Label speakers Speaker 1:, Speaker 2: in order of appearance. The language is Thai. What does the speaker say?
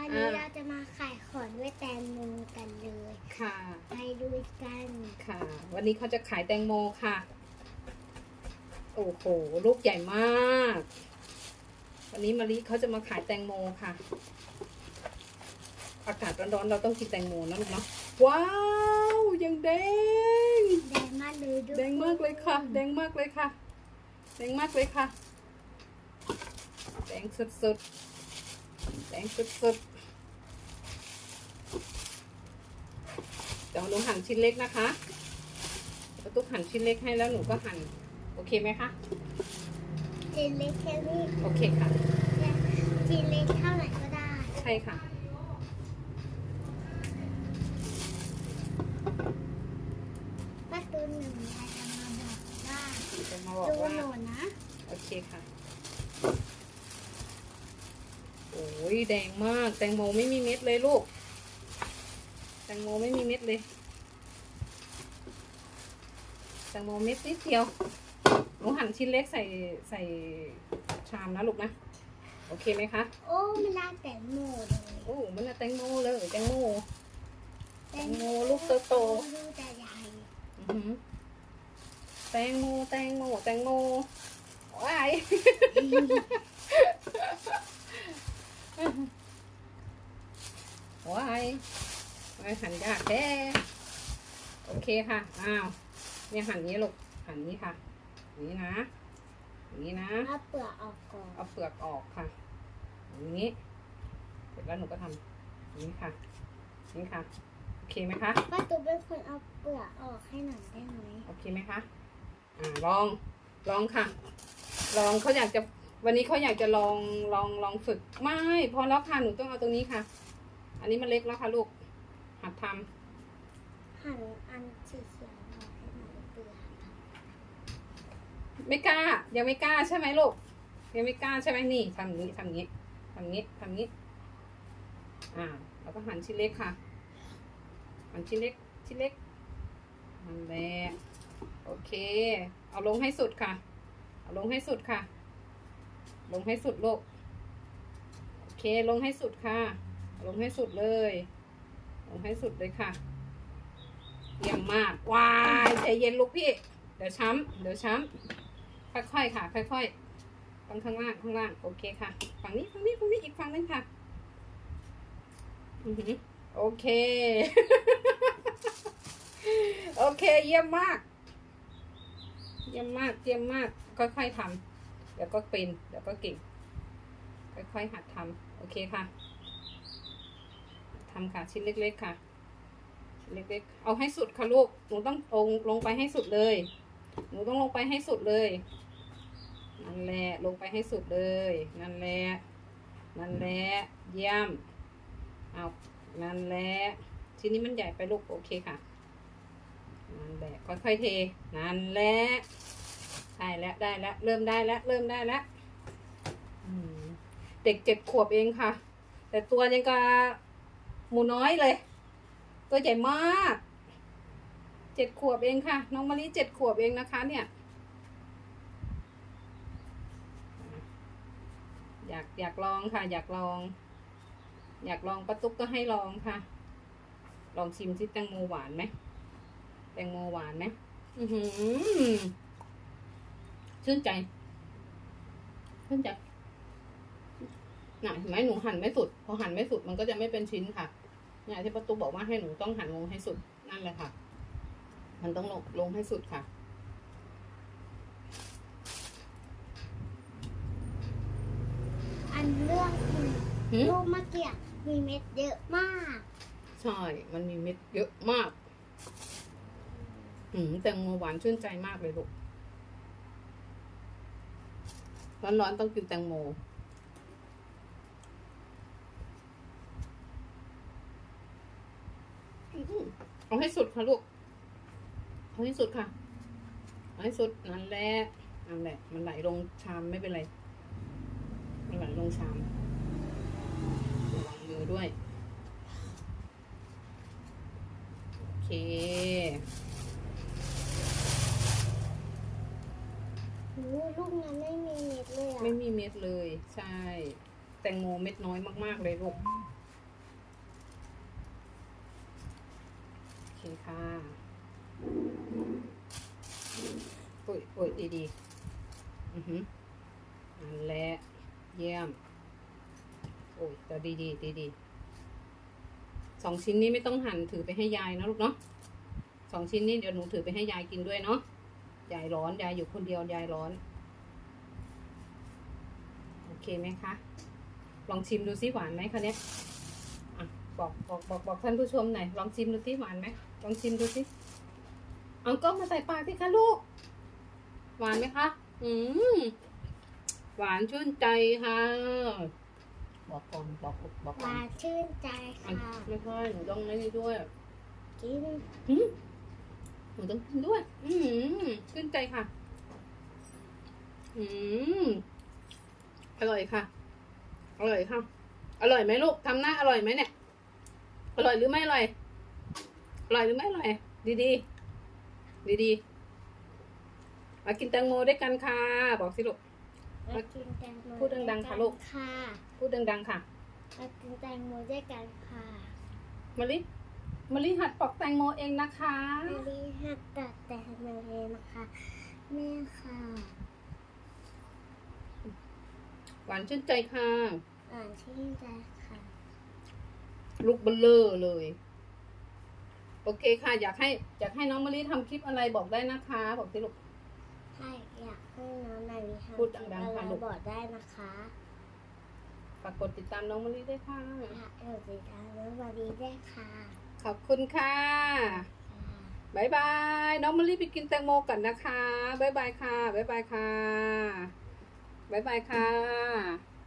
Speaker 1: วันนี้
Speaker 2: อะ
Speaker 1: เราจะมาขายของด้วยแตงโมกันเลย
Speaker 2: ค่ะ
Speaker 1: ไปด้วยกัน
Speaker 2: ค่ะ วันนี้เขาจะขายแตงโมค่ะ โอ้โห ลูกใหญ่มาก วันนี้มารีเขาจะมาขายแตงโมค่ะ อากาศร้อนๆเราต้องกินแตงโมนะลูกเนาะ ว้าว ยังแดง
Speaker 1: แดงมากเลยด้วย
Speaker 2: แดงมากเลยค่ะ แดงมากเลยค่ะ แดงมากเลยค่ะ แดงสุดๆ แดงสุดๆเดี๋ยวหนูหั่นชิ้นเล็กนะคะประตุกหั่นชิ้นเล็กให้แล้วหนูก็หั่น โอเคไหมคะ
Speaker 1: จีนเล็กแค่นี้
Speaker 2: โอเคค่ะ
Speaker 1: จีนเล็กเท่าไหร่ก็ได้
Speaker 2: ใช่ค่ะ
Speaker 1: ประตูหนึ่งยายจะมาบอกว่า
Speaker 2: จะมาบอก
Speaker 1: ดู
Speaker 2: ว่า
Speaker 1: หนูนะ
Speaker 2: โอเคค่ะโอ้ยแดงมาก แตงโมไม่มีเม็ดเลยลูก แตงโมไม่มีเม็ดเลย แตงโมเม็ดนิดเดียวหนูหั่นชิ้นเล็กใส่ใส่ชามนะลูกนะ โอเคไหมคะ
Speaker 1: โอ้ไม่ได้แตงโมเลย
Speaker 2: โอ้มันน่ะแตงโมเลยแตงโม
Speaker 1: แต
Speaker 2: งโมลูกโต
Speaker 1: ดูแต่ใหญ่
Speaker 2: อือหือแตงโมแตงโมแตงโมว้าย ว้ายไม่หันยากแท้โอเคค่ะ อ้าว เนี่ยหันนี้ลูกหันนี้ค่ะอย่างนี้นะอย่างนี้นะ
Speaker 1: เอาเปลือกออกก่อน
Speaker 2: เอาเปลือกออกค่ะ อย่างนี้ เสร็จแล้วหนูก็ทำอย่างนี้ค่ะอย่างนี้ค่ะ โอเคไหมคะ
Speaker 1: ป้าตูเป็นคนเอาเปลือกออกให้หน่อยได้ไหม
Speaker 2: โอเคไหมคะ อ่า ลอง ลองค่ะ ลองเขาอยากจะ วันนี้เขาอยากจะลองลองลองฝึกไม่พอแล้วค่ะหนูต้องเอาตรงนี้ค่ะ อันนี้มันเล็กแล้วค่ะลูก หัดทำ
Speaker 1: หั่นอันสีเขียวออกให้หน่อยเปลือก
Speaker 2: ไม่กล้า ยังไม่กล้าใช่ไหมลูก ยังไม่กล้าใช่ไหมนี่ทำอย่างนี้ทำอย่างนี้ทำอย่างนี้ทำอย่างนี้ อ่าแล้วก็หั่นชิ้นเล็กค่ะ หั่นชิ้นเล็กชิ้นเล็กนั่นแหละโอเค เอาลงให้สุดค่ะ เอาลงให้สุดค่ะ ลงให้สุดลูก โอเค ลงให้สุดค่ะ ลงให้สุดเลย ลงให้สุดเลยค่ะเยี่ยมมากวายใจเย็นลูกพี่ เดี๋ยวช้ำเดี๋ยวช้ำค่อยๆค่ะ ค่อยๆฝั่งข้างล่างข้างล่าง โอเคค่ะ ฝั่งนี้ฝั่งนี้ฝั่งนี้อีกฝั่งนึงค่ะอือหือโอเค โอเค เยี่ยมมาก เยี่ยมมาก เยี่ยมมาก ค่อยๆทำ เดี๋ยวก็เป็นเดี๋ยวก็เก่ง ค่อยๆหัดทำโอเคค่ะทำค่ะชิ้นเล็ก ๆ ค่ะ ชิ้นเล็กๆ เอาให้สุดค่ะลูก หนูต้องลงลงไปให้สุดเลย หนูต้องลงไปให้สุดเลย นั่นแหละ ลงไปให้สุดเลย นั่นแหละ นั่นแหละ เยี่ยม เอา นั่นแหละทีนี้มันใหญ่ไปลูก โอเคค่ะ นั่นแหละ ค่อยๆเท นั่นแหละ ได้แล้วได้แล้วเริ่มได้แล้วเริ่มได้แล้วเด็กเจ็ดขวบเองค่ะ แต่ตัวยังกับหมูน้อยเลย ตัวใหญ่มากเจ็ดขวบเองค่ะ น้องมะลิเจ็ดขวบเองนะคะ เนี่ย อยากอยากลองค่ะ อยากลอง อยากลองป้าตุ๊กก็ให้ลองค่ะ ลองชิมซิแตงโมหวานไหมแตงโมหวานไหมอือหือ ชื่นใจ ชื่นใจน่ะเห็นไหมหนูหั่นไม่สุด พอหั่นไม่สุดมันก็จะไม่เป็นชิ้นค่ะ เนี่ยที่ป้าตุ๊กบอกว่าให้หนูต้องหั่นลงให้สุดนั่นแหละค่ะ มันต้องลงลงให้สุดค่ะ
Speaker 1: อันเรื่องคือ
Speaker 2: หืม
Speaker 1: ลูกมะเกียมีเม็ดเยอะมาก
Speaker 2: ใช่ มันมีเม็ดเยอะมากหืมแตงโมหวานชื่นใจมากเลยลูก ร้อนๆต้องกินแตงโมอืมเอาให้สุดค่ะลูก เอาให้สุดค่ะ เอาให้สุดนั่นแหละนั่นแหละ มันไหลลงชามไม่เป็นไร มันไหลลงชามระวังมือด้วย โอเค
Speaker 1: โอ้ลูกนั้นไม่มี ม่
Speaker 2: ไม่มีเม็ดเลย ใช่ แตงโมเม็ดน้อยมาก ๆ เลยลูกโอเคค่ะโอ๊ยโอ๊ยดีดีอือหือนั่นแหละเยี่ยม โอ้ยจะดีดีดีดีสองชิ้นนี้ไม่ต้องหั่นถือไปให้ยายนะลูกเนาะสองชิ้นนี้เดี๋ยวหนูถือไปให้ยายกินด้วยเนาะยายร้อนยายอยู่คนเดียวยายร้อน เคไหมคะ ลองชิมดูซิหวานไหมคะเนี้ยอะบอกบอกบอกบอกท่านผู้ชมหน่อยลองชิมดูซิหวานไหมลองชิมดูซิเอากล้องมาใส่ปากสิคะลูก หวานไหมคะ อืมหวานชื่นใจค่ะ บอกก่อนบอกบอก
Speaker 1: ห
Speaker 2: ก่อน
Speaker 1: วานชื่นใจ
Speaker 2: อัน
Speaker 1: ค่ะ
Speaker 2: ไม่ค่อยหนูต้องไม่นี่ด้วย
Speaker 1: กิน
Speaker 2: หืมหนูต้องกินด้วย อืมชื่นใจค่ะ อืม อร่อยค่ะ อร่อยค่ะ อร่อยไหมลูกทำหน้าอร่อยไหมเนี่ย อร่อยหรือไม่อร่อย อร่อยหรือไม่อร่อย ดีดีดีดีๆมากินแตงโมด้วยกันค่ะ บอกสิลูก
Speaker 1: มากินแตงโม
Speaker 2: พูดดังๆค่ะลูก
Speaker 1: ค่ะ
Speaker 2: พูดดังๆค่ะ
Speaker 1: มากินแตงโมด้วยกันค่ะ
Speaker 2: มะลิมะลิหัดปอกแตงโมเองนะคะ
Speaker 1: แม่ลีหัดตัดแตงโมเองนะคะแม่ค่ะ
Speaker 2: หวานชื่นใจค่ะ
Speaker 1: อ่านชื่นใจค่ะ
Speaker 2: ลูกเบลเลอร์เลย โอเคค่ะ อยากให้อยากให้น้องมะลิทำคลิปอะไรบอกได้นะคะ บอกสิลูก
Speaker 1: ถ้าอยากให้น้องนาลีทำ
Speaker 2: พูดดังๆ
Speaker 1: อะไร
Speaker 2: ค่ะลูก
Speaker 1: บอกได้นะคะ
Speaker 2: ฝากกดติดตามน้องมะลิด้วยค่ะ
Speaker 1: ค่ะเออติดตามน้องนาลีได้ค่ะ
Speaker 2: ขอบคุณค่ะ
Speaker 1: ค่ะ
Speaker 2: บายบาย น้องมะลิไปกินแตงโมกันนะคะบายบายค่ะบายบายค่ะ บายบายค่ะ